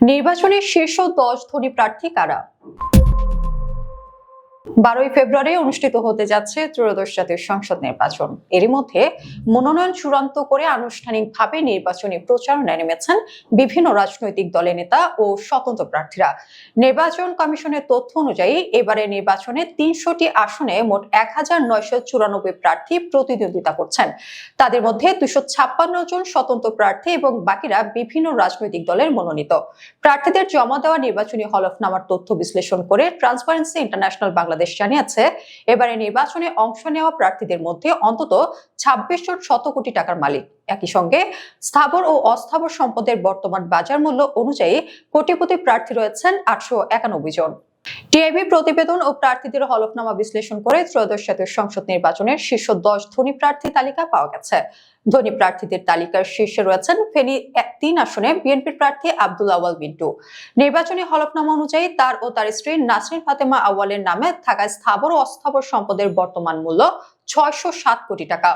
নির্বাচনের শীর্ষ দশ ধনী প্রার্থী কারা? বারোই ফেব্রুয়ারি অনুষ্ঠিত হতে যাচ্ছে ত্রয়োদশ জাতীয় সংসদ নির্বাচন। এরই মধ্যে মনোনয়ন চূড়ান্ত করে আনুষ্ঠানিকভাবে নির্বাচনী প্রচারণায় নেমেছেন বিভিন্ন রাজনৈতিক দলের নেতা ও স্বতন্ত্র প্রার্থীরা। নির্বাচন কমিশনের তথ্য অনুযায়ী এবারে নির্বাচনে তিনশোটি আসনে মোট এক হাজার নয়শো চুরানব্বই প্রার্থী প্রতিদ্বন্দ্বিতা করছেন। তাদের মধ্যে দুশো ছাপ্পান্ন জন স্বতন্ত্র প্রার্থী এবং বাকিরা বিভিন্ন রাজনৈতিক দলের মনোনীত। প্রার্থীদের জমা দেওয়া নির্বাচনী হলফনামার তথ্য বিশ্লেষণ করে ট্রান্সপারেন্সি ইন্টারন্যাশনাল বাংলাদেশ জানিয়েছে এবারে নির্বাচনে অংশ নেওয়া প্রার্থীদের মধ্যে অন্তত ছাব্বিশ জন শত কোটি টাকার মালিক। একই সঙ্গে স্থাবর ও অস্থাবর সম্পদের বর্তমান বাজার মূল্য অনুযায়ী কোটিপতি প্রার্থী রয়েছেন আটশো একানব্বই জন। টিআইবি প্রতিবেদন ও প্রার্থীদের হলফনামা বিশ্লেষণ করে ত্রয়োদশ জাতীয় সংসদ নির্বাচনের শীর্ষ দশ ধনী প্রার্থী তালিকা পাওয়া গেছে। ধনী প্রার্থীদের তালিকার শীর্ষে রয়েছেন ফেনী তিন আসনে বিএনপির প্রার্থী আব্দুল আওয়াল মিন্টু নির্বাচনী হলফনামা অনুযায়ী তার ও তার স্ত্রী নাসরিন ফাতেমা আওয়ালের নামে থাকা স্থাবর ও অস্থাবর সম্পদের বর্তমান মূল্য ছয়শো সাত কোটি টাকা।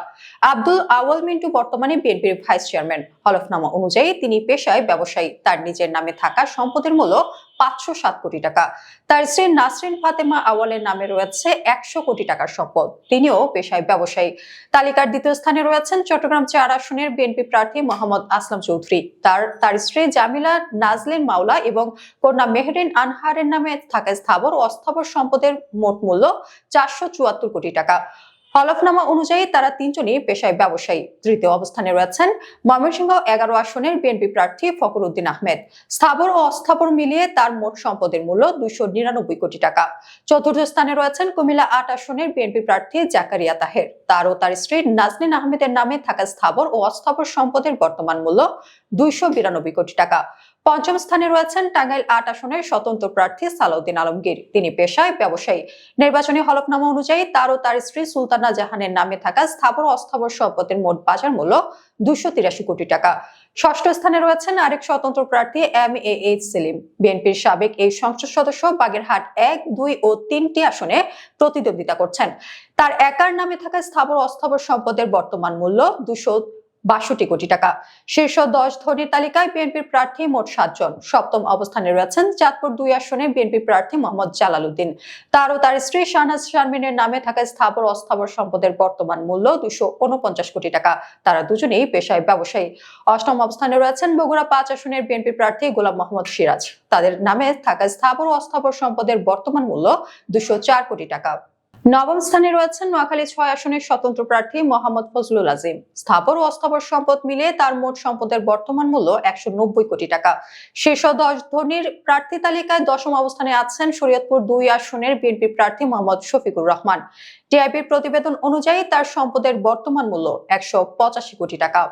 আব্দুল আওয়াল মিন্টু বর্তমানে বিএনপির ভাইস চেয়ারম্যান। হলফনামা অনুযায়ী তিনি পেশায় ব্যবসায়ী। তার নিজের নামে থাকা সম্পদের মূল্য পাঁচশো সাত কোটি টাকা। তার স্ত্রী নাসরিন ফাতেমা আওয়ালের নামে রয়েছে একশো কোটি টাকার সম্পদ। তিনিও পেশায় ব্যবসায়ী। তালিকার দ্বিতীয় স্থানে রয়েছেন চট্টগ্রাম চার আসনের বিএনপি প্রার্থী মোহাম্মদ আসলাম চৌধুরী। তার তার স্ত্রী জামিলা নাজলিন মাওলা এবং কন্যা মেহরিন আনহারের নামে থাকা স্থাবর অস্থাবর সম্পদের মোট মূল্য চারশো চুয়াত্তর কোটি টাকা। হলফনামা অনুযায়ী তারা তিনজনই পেশায় ব্যবসায়ী। তৃতীয় অবস্থানে রয়েছেন ময়মনসিংহ এগারো আসনের বিএনপি প্রার্থী ফখরুদ্দিন আহমেদ। স্থাবর ও অস্থাবর মিলিয়ে তার মোট সম্পদের মূল্য দুইশো নিরানব্বই কোটি টাকা। চতুর্থ স্থানে রয়েছেন কুমিল্লা আট আসনের বিএনপি প্রার্থী জাকারিয়া তাহের। তার ও তার স্ত্রী নাজনীন আহমেদের নামে থাকা স্থাবর ও অস্থাবর সম্পদের বর্তমান মূল্য দুইশো বিরানব্বই কোটি টাকা। পঞ্চম স্থানে রয়েছেন টাঙ্গাইল আট আসনের স্বতন্ত্র প্রার্থী সালাউদ্দিন আলমগীর। তিনি পেশায় ব্যবসায়ী। নির্বাচনী হলফনামা অনুযায়ী তার ও তার স্ত্রী সুলতানা জাহানের নামে থাকা স্থাবর অস্থাবর সম্পদের মোট বাজার মূল্য দুশো তিরাশি কোটি টাকা। ষষ্ঠ স্থানে রয়েছেন আরেক স্বতন্ত্র প্রার্থী এম এ এইচ সেলিম। বিএনপির সাবেক এই সংসদ সদস্য বাগেরহাট এক, দুই ও তিনটি আসনে প্রতিদ্বন্দ্বিতা করছেন। তার একার নামে থাকা স্থাবর অস্থাবর সম্পদের বর্তমান মূল্য দুশো বাষট্টি কোটি টাকা। শীর্ষ দশ ধনীর তালিকায় বিএনপির প্রার্থী মোট সাতজন। সপ্তম অবস্থানে রয়েছেন চাঁদপুর দুই আসনে বিএনপি প্রার্থী মোহাম্মদ জালাল উদ্দিন তার ও তার স্ত্রী শাহনাজ শারমিনের নামে থাকা স্থাবর অস্থাবর সম্পদের বর্তমান মূল্য দুশো উনপঞ্চাশ কোটি টাকা। তারা দুজনেই পেশায় ব্যবসায়ী। অষ্টম অবস্থানে রয়েছেন বগুড়া পাঁচ আসনের বিএনপি প্রার্থী গোলাম মোহাম্মদ সিরাজ। তাদের নামে থাকা স্থাবর অস্থাবর সম্পদের বর্তমান মূল্য দুশো চার কোটি টাকা। নবম স্থানে রয়েছেন নোয়াখালী ছয় আসনের স্বতন্ত্র প্রার্থী মোহাম্মদ ফজলুল আজিম। স্থাবর ও অস্থাবর সম্পদ মিলিয়ে তার মোট সম্পদের বর্তমান মূল্য একশো নব্বই কোটি টাকা। শীর্ষ দশ ধনীর প্রার্থী তালিকায় দশম অবস্থানে আছেন শরীয়তপুর দুই আসনের বিএনপি প্রার্থী মোহাম্মদ শফিকুর রহমান। টিআইবির প্রতিবেদন অনুযায়ী তার সম্পদের বর্তমান মূল্য একশো পঁচাশি কোটি টাকা।